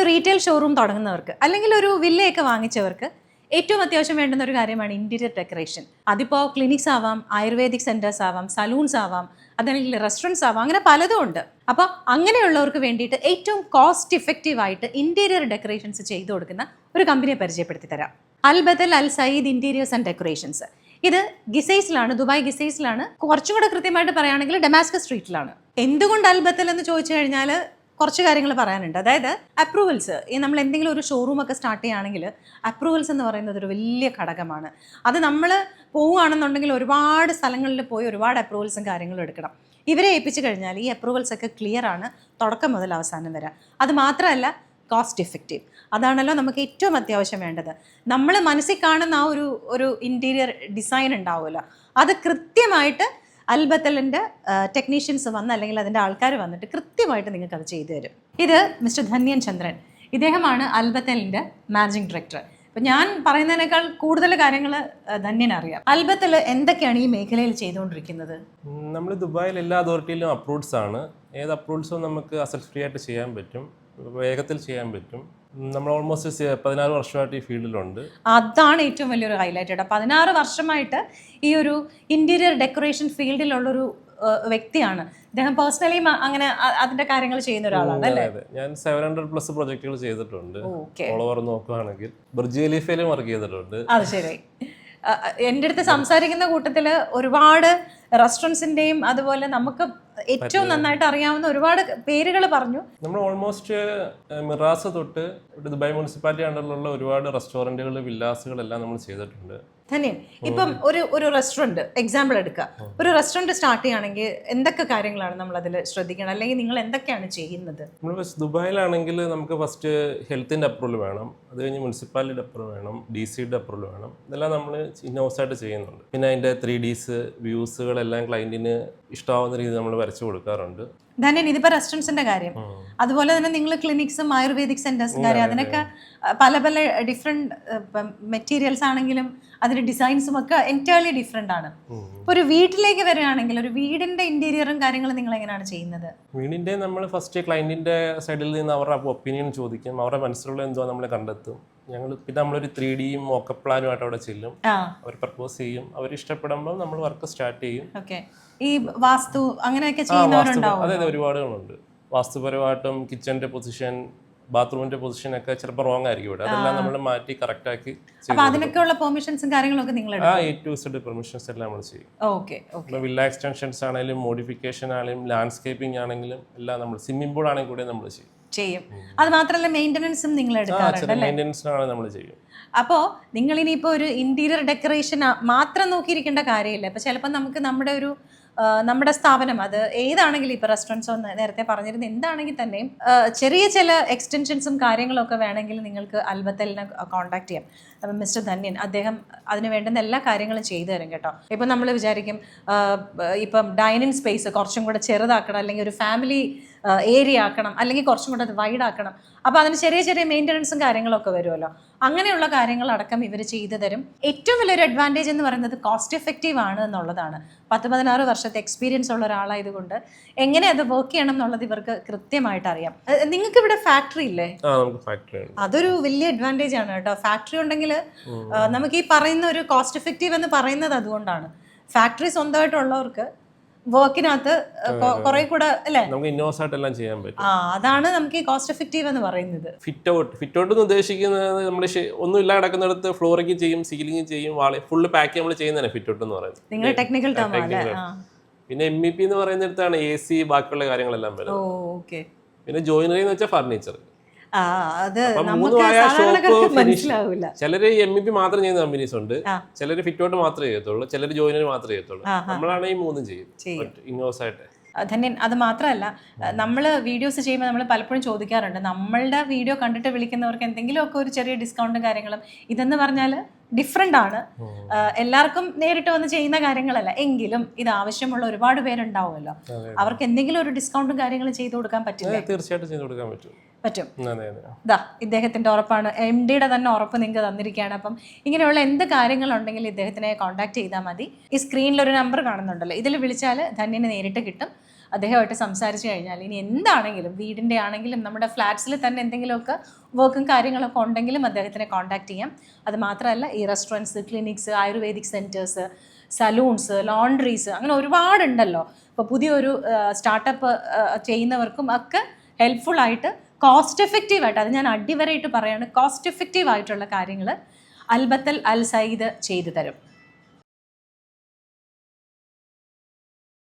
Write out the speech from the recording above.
ഒരു retail showroom തുടങ്ങുന്നവർക്ക് അല്ലെങ്കിൽ ഒരു വില്ലയൊക്കെ വാങ്ങിച്ചവർക്ക് ഏറ്റവും അത്യാവശ്യം വേണ്ടുന്ന ഒരു കാര്യമാണ് ഇന്റീരിയർ ഡെക്കറേഷൻ അതിപ്പോൾ ക്ലിനിക്സ് ആവാം ആയുർവേദിക് സെന്റേഴ്സ് ആവാം സലൂൺസ് ആവാം അതല്ലെങ്കിൽ റെസ്റ്റോറന്റ്സ് ആവാം അങ്ങനെ പലതും ഉണ്ട്. അപ്പോൾ അങ്ങനെയുള്ളവർക്ക് വേണ്ടിയിട്ട് ഏറ്റവും കോസ്റ്റ് ഇഫക്റ്റീവായിട്ട് ഇന്റീരിയർ ഡെക്കറേഷൻസ് ചെയ്തു കൊടുക്കുന്ന ഒരു കമ്പനിയെ പരിചയപ്പെടുത്തി തരാം. Al Badal Al Sayyid interiors and decorations ഇത് ഗിസൈസിലാണ് ദുബായ് ഗിസൈസിലാണ്. കുറച്ചും കൂടെ കൃത്യമായിട്ട് പറയുകയാണെങ്കിൽ ഡെമാസ്കസ് സ്ട്രീറ്റിലാണ്. എന്തുകൊണ്ട് അൽബത്തൽ എന്ന് ചോദിച്ചു കഴിഞ്ഞാൽ കുറച്ച് കാര്യങ്ങൾ പറയാനുണ്ട്. അതായത് അപ്രൂവൽസ് ഈ നമ്മൾ എന്തെങ്കിലും ഒരു ഷോറൂം ഒക്കെ സ്റ്റാർട്ട് ചെയ്യുകയാണെങ്കിൽ അപ്രൂവൽസ് എന്ന് പറയുന്നത് ഒരു വലിയ ഘടകമാണ്. അത് നമ്മൾ പോവുകയാണെന്നുണ്ടെങ്കിൽ ഒരുപാട് സ്ഥലങ്ങളിൽ പോയി ഒരുപാട് അപ്രൂവൽസും കാര്യങ്ങളും എടുക്കണം. ഇവരെ ഏൽപ്പിച്ചു കഴിഞ്ഞാൽ ഈ അപ്രൂവൽസ് ഒക്കെ ക്ലിയർ ആണ്. തുടക്കം മുതൽ അവസാനം വരെ. അത് മാത്രമല്ല കോസ്റ്റ് ഇഫക്റ്റീവ് അതാണല്ലോ നമുക്ക് ഏറ്റവും അത്യാവശ്യം വേണ്ടത്. നമ്മൾ മനസ്സിൽ കാണുന്ന ആ ഒരു ഒരു ഇന്റീരിയർ ഡിസൈൻ ഉണ്ടാവുമല്ലോ. അത് കൃത്യമായിട്ട് അൽബത്തലിന്റെ ടെക്നീഷ്യൻസ് വന്ന് അല്ലെങ്കിൽ അതിന്റെ ആൾക്കാർ വന്നിട്ട് കൃത്യമായിട്ട് നിങ്ങൾക്ക് അത് ചെയ്തു തരും. ഇത് മിസ്റ്റർ ധന്യൻ ചന്ദ്രൻ. ഇദ്ദേഹമാണ് അൽബത്തലിന്റെ മാനേജിംഗ് ഡയറക്ടർ അപ്പം ഞാൻ പറയുന്നതിനേക്കാൾ കൂടുതൽ കാര്യങ്ങൾ ധന്യൻ അറിയാം. അൽബത്തൽ എന്തൊക്കെയാണ് ഈ മേഖലയിൽ ചെയ്തുകൊണ്ടിരിക്കുന്നത്? നമ്മൾ ദുബായിൽ എല്ലാ അതോറിറ്റിയിലും അപ്രൂവ്ഡ്സ് ആണ്. ഏത് അപ്രൂവ്ഡ്സും നമുക്ക് അസൽ ഫ്രീ ആയിട്ട് ചെയ്യാൻ പറ്റും. വേഗത്തിൽ ചെയ്യാൻ പറ്റും. നമ്മൾ ഓൾമോസ്റ്റ് പതിനാറ് വർഷമായിട്ട് ഈ ഫീൽഡിലുണ്ട്. അതാണ് ഏറ്റവും വലിയൊരു ഹൈലൈറ്റ് കേട്ടോ. പതിനാറ് വർഷമായിട്ട് ഈ ഒരു ഇന്റീരിയർ ഡെക്കറേഷൻ ഫീൽഡിലുള്ളൊരു വ്യക്തിയാണ്. അദ്ദേഹം പേഴ്സണലി അങ്ങനെ അതിന്റെ കാര്യങ്ങൾ ചെയ്യുന്ന ഒരാളാണ് അല്ലേ? ഞാൻ സെവൻ ഹൺഡ്രഡ് പ്ലസ് പ്രൊജക്ടുകൾ ചെയ്തിട്ടുണ്ട്. ഓൾ ഓവർ നോക്കുകയാണെങ്കിൽ ബുർജ് ഖലീഫയിലും വർക്ക് ചെയ്തിട്ടുണ്ട്. അത് ശരി. എന്റെ അടുത്ത് സംസാരിക്കുന്ന കൂട്ടത്തിൽ ഒരുപാട് റെസ്റ്റോറൻസിന്റെയും അതുപോലെ നമുക്ക് ഏറ്റവും നന്നായിട്ട് അറിയാവുന്ന ഒരുപാട് പേരുകൾ പറഞ്ഞു. നമ്മൾ ഓൾമോസ്റ്റ് മിറാസ് തൊട്ട് ദുബായ് മുനിസിപ്പാലിറ്റി അണ്ടറിലുള്ള ഒരുപാട് റെസ്റ്റോറന്റുകൾ വില്ലാസുകളെല്ലാം നമ്മൾ ചെയ്തിട്ടുണ്ട്. ധന്യൻ ഇപ്പം ഒരു ഒരു റെസ്റ്റോറന്റ് എക്സാമ്പിൾ എടുക്കുക. ഒരു റെസ്റ്റോറന്റ് സ്റ്റാർട്ട് ചെയ്യുകയാണെങ്കിൽ എന്തൊക്കെ കാര്യങ്ങളാണ് നമ്മൾ അതിൽ ശ്രദ്ധിക്കണം അല്ലെങ്കിൽ നിങ്ങൾ എന്തൊക്കെയാണ് ചെയ്യുന്നത്? നമ്മൾ ദുബായിലാണെങ്കിൽ നമുക്ക് ഫസ്റ്റ് ഹെൽത്തിന്റെ അപ്രൂവൽ വേണം. അത് കഴിഞ്ഞ് മുനിസിപ്പാലിറ്റിയുടെ അപ്രൂവൽ വേണം. ഡി സിയുടെ അപ്രൂവൽ വേണം. ഇതെല്ലാം നമ്മൾ ഇന്നോസായിട്ട് ചെയ്യുന്നുണ്ട്. പിന്നെ അതിന്റെ ത്രീ ഡീസ് വ്യൂസുകളെല്ലാം ക്ലയന്റിന് ഇഷ്ടമാവുന്ന രീതിയിൽ നമ്മൾ വരച്ചു കൊടുക്കാറുണ്ട്. ധന്യൻ ഇതിപ്പോ റെസ്റ്റോറൻസിന്റെ കാര്യം. അതുപോലെ തന്നെ നിങ്ങൾ ക്ലിനിക്സും ആയുർവേദിക് സെന്റേഴ്സും കാര്യം. അതിനൊക്കെ പല പല ഡിഫറെന്റ് മെറ്റീരിയൽസ് ആണെങ്കിലും അതിന്റെ ഡിസൈൻസും ഒക്കെ എന്റയർലി ഡിഫറെന്റ് ആണ്. ഇപ്പൊ ഒരു വീട്ടിലേക്ക് വരികയാണെങ്കിൽ ഒരു വീടിന്റെ ഇന്റീരിയറും കാര്യങ്ങളും നിങ്ങൾ എങ്ങനെയാണ് ചെയ്യുന്നത്? വീടിന്റെ നമ്മൾ ഫസ്റ്റ് ക്ലൈന്റിന്റെ സൈഡിൽ നിന്ന് അവരുടെ ഒപ്പീനിയൻ ചോദിക്കും. അവരുടെ മനസ്സിലുള്ള എന്തോ നമ്മൾ കണ്ടെത്തും. ഞങ്ങൾ പിന്നെ നമ്മളൊരു ത്രീ ഡിയും മോക്കപ്പ് പ്ലാനുമായിട്ട് അവിടെ ചെല്ലും. അവർ പ്രപ്പോസ് ചെയ്യും. അവർ ഇഷ്ടപ്പെടുമ്പോൾ നമ്മൾ വർക്ക് സ്റ്റാർട്ട് ചെയ്യും. ഈ വാസ്തു അങ്ങനെയൊക്കെ അതെ അതെ ഒരുപാടുകളുണ്ട്. വാസ്തുപരമായിട്ടും കിച്ചന്റെ പൊസിഷൻ ബാത്റൂമിന്റെ പൊസിഷൻ ഒക്കെ ചിലപ്പോൾ റോങ് ആയിരിക്കും ഇവിടെ. അതെല്ലാം നമ്മൾ മാറ്റി കറക്റ്റ് ആക്കി അതിനൊക്കെയുള്ള പെർമിഷൻസും കാര്യങ്ങളൊക്കെ നിങ്ങൾ ആ എ ടു സെഡ് പെർമിഷൻസ് എല്ലാം നമ്മൾ ചെയ്യും. ഓക്കെ വില്ല എക്സ്റ്റൻഷൻസ് ആണെങ്കിലും മോഡിഫിക്കേഷൻ ആണെങ്കിലും ലാൻഡ്സ്കേപ്പിംഗ് ആണെങ്കിലും എല്ലാം നമ്മൾ സ്വിമ്മിംഗ് പൂൾ ആണെങ്കിൽ കൂടെ നമ്മൾ ചെയ്യും. ചെയ്യും. അത് മാത്രമല്ല മെയിന്റനൻസും നിങ്ങൾ എടുക്കാറുണ്ട് നമ്മൾ ചെയ്യും. അപ്പോൾ നിങ്ങൾ ഇനിയിപ്പോൾ ഒരു ഇന്റീരിയർ ഡെക്കറേഷൻ മാത്രം നോക്കിയിരിക്കേണ്ട കാര്യമില്ല. അപ്പോൾ ചിലപ്പോൾ നമുക്ക് നമ്മുടെ ഒരു നമ്മുടെ സ്ഥാപനം അത് ഏതാണെങ്കിലും ഇപ്പോൾ റെസ്റ്റോറന്റ്സോ നേരത്തെ പറഞ്ഞിരുന്ന എന്താണെങ്കിൽ തന്നെയും ചെറിയ ചില എക്സ്റ്റൻഷൻസും കാര്യങ്ങളൊക്കെ വേണമെങ്കിൽ നിങ്ങൾക്ക് അൽബത്തലിനെ കോൺടാക്ട് ചെയ്യാം. അപ്പം മിസ്റ്റർ ധന്യൻ അദ്ദേഹം അതിന് വേണ്ടുന്ന എല്ലാ കാര്യങ്ങളും ചെയ്തു തരും കേട്ടോ. ഇപ്പം നമ്മൾ വിചാരിക്കും ഇപ്പം ഡൈനിങ് സ്പേസ് കുറച്ചും കൂടെ ചെറുതാക്കണം അല്ലെങ്കിൽ ഒരു ഫാമിലി ഏരിയ ആക്കണം അല്ലെങ്കിൽ കുറച്ചും കൂടെ അത് വൈഡ് ആക്കണം. അപ്പോൾ അതിന് ചെറിയ ചെറിയ മെയിന്റനൻസും കാര്യങ്ങളൊക്കെ വരുമല്ലോ. അങ്ങനെയുള്ള കാര്യങ്ങളടക്കം ഇവർ ചെയ്തു തരും. ഏറ്റവും വലിയൊരു അഡ്വാന്റേജ് എന്ന് പറയുന്നത് കോസ്റ്റ് എഫക്റ്റീവ് ആണ് എന്നുള്ളതാണ്. പത്ത് പതിനാറ് വർഷത്തെ എക്സ്പീരിയൻസ് ഉള്ള ഒരാളായതുകൊണ്ട് എങ്ങനെ അത് വർക്ക് ചെയ്യണം എന്നുള്ളത് ഇവർക്ക് കൃത്യമായിട്ട് അറിയാം. നിങ്ങൾക്ക് ഇവിടെ ഫാക്ടറി ഇല്ലേ? അതൊരു വലിയ അഡ്വാന്റേജ് ആണ് കേട്ടോ. ഫാക്ടറി ഉണ്ടെങ്കിൽ നമുക്ക് ഈ പറയുന്ന ഒരു കോസ്റ്റ് എഫക്റ്റീവ് എന്ന് പറയുന്നത് അതുകൊണ്ടാണ്. ഫാക്ടറി സ്വന്തമായിട്ടുള്ളവർക്ക് വർക്കിനകത്ത് കുറെ കൂടെ അല്ലേ? നമുക്ക് ഇന്നോസ് ആയിട്ട് എല്ലാം ചെയ്യാൻ പറ്റും. ആ അതാണ് നമുക്ക് ഈ കോസ്റ്റ് എഫക്റ്റീവ് എന്ന് പറയുന്നത്. ഫിറ്റ് ഔട്ട് ഫിറ്റ് ഔട്ട് എന്ന് ഉദ്ദേശിക്കുന്നത് നമ്മൾ ഒന്നും ഇല്ല കിടക്കുന്നിടത്ത് ഫ്ലോറിങ് ചെയ്യും സീലിംഗ് ചെയ്യും വാളി ഫുള്ള് പാക്ക് നമ്മൾ ചെയ്യുന്നതാണ് ഫിറ്റ് ഔട്ട് എന്ന് പറയുന്നത്? നിങ്ങൾ ടെക്നിക്കൽ ടേം. പിന്നെ എം ഇ പി എന്ന് പറയുന്നിടത്താണ് എ സി ബാക്കിയുള്ള കാര്യങ്ങളെല്ലാം വരുന്നത്. പിന്നെ ജോയിനറി എന്ന് വെച്ചാൽ ഫർണിച്ചർ അത് മനസ്സിലാവില്ല. ചിലര് എം ഇ പി മാത്രം ചെയ്യുന്ന കമ്പനീസ് ഉണ്ട്. ചിലര് ഫിറ്റോട്ട് മാത്രമേ ചെയ്യത്തുള്ളൂ. ചിലര് ജോയിനർ മാത്രമേ ചെയ്യത്തുള്ളൂ. ആ. ഈ മൂന്നും ചെയ്യും. ആയിട്ട്. ധന്യൻ അത് മാത്രമല്ല നമ്മൾ വീഡിയോസ് ചെയ്യുമ്പോൾ നമ്മൾ പലപ്പോഴും ചോദിക്കാറുണ്ട് നമ്മളുടെ വീഡിയോ കണ്ടിട്ട് വിളിക്കുന്നവർക്ക് എന്തെങ്കിലുമൊക്കെ ഒരു ചെറിയ ഡിസ്കൗണ്ടും കാര്യങ്ങളും ഇതെന്ന് പറഞ്ഞാൽ ഡിഫറെന്റ് ആണ്. എല്ലാവർക്കും നേരിട്ട് വന്ന് ചെയ്യുന്ന കാര്യങ്ങളല്ല. എങ്കിലും ഇത് ആവശ്യമുള്ള ഒരുപാട് പേരുണ്ടാവുമല്ലോ. അവർക്ക് എന്തെങ്കിലും ഒരു ഡിസ്കൗണ്ടും കാര്യങ്ങളും ചെയ്തു കൊടുക്കാൻ പറ്റില്ല? തീർച്ചയായിട്ടും ചെയ്തു കൊടുക്കാൻ പറ്റും. പറ്റും. ഇതാ ഇദ്ദേഹത്തിന്റെ ഉറപ്പാണ്. എം ഡിയുടെ തന്നെ ഉറപ്പ് നിങ്ങൾക്ക് തന്നിരിക്കുകയാണ്. അപ്പം ഇങ്ങനെയുള്ള എന്ത് കാര്യങ്ങളുണ്ടെങ്കിൽ ഇദ്ദേഹത്തിനെ കോൺടാക്ട് ചെയ്താൽ മതി. ഈ സ്ക്രീനിൽ ഒരു നമ്പർ കാണുന്നുണ്ടല്ലോ. ഇതിൽ വിളിച്ചാൽ ധന്യനെ നേരിട്ട് കിട്ടും. അദ്ദേഹമായിട്ട് സംസാരിച്ചു കഴിഞ്ഞാൽ ഇനി എന്താണെങ്കിലും വീടിന്റെ ആണെങ്കിലും നമ്മുടെ ഫ്ലാറ്റ്സിൽ തന്നെ എന്തെങ്കിലുമൊക്കെ വർക്കും കാര്യങ്ങളൊക്കെ ഉണ്ടെങ്കിലും അദ്ദേഹത്തിനെ കോൺടാക്ട് ചെയ്യാം. അത് മാത്രമല്ല ഈ restaurants clinics ayurvedic centres salons laundries അങ്ങനെ ഒരുപാടുണ്ടല്ലോ. ഇപ്പോൾ പുതിയൊരു സ്റ്റാർട്ടപ്പ് ചെയ്യുന്നവർക്കും ഒക്കെ ഹെൽപ്ഫുൾ ആയിട്ട് കോസ്റ്റ് എഫക്റ്റീവ് ആയിട്ട് അത് ഞാൻ അടിവരായിട്ട് പറയാണ് കോസ്റ്റ് എഫക്റ്റീവ് ആയിട്ടുള്ള കാര്യങ്ങൾ അൽബത്തൽ അൽ സയ്യിദ് ചെയ്തു തരും.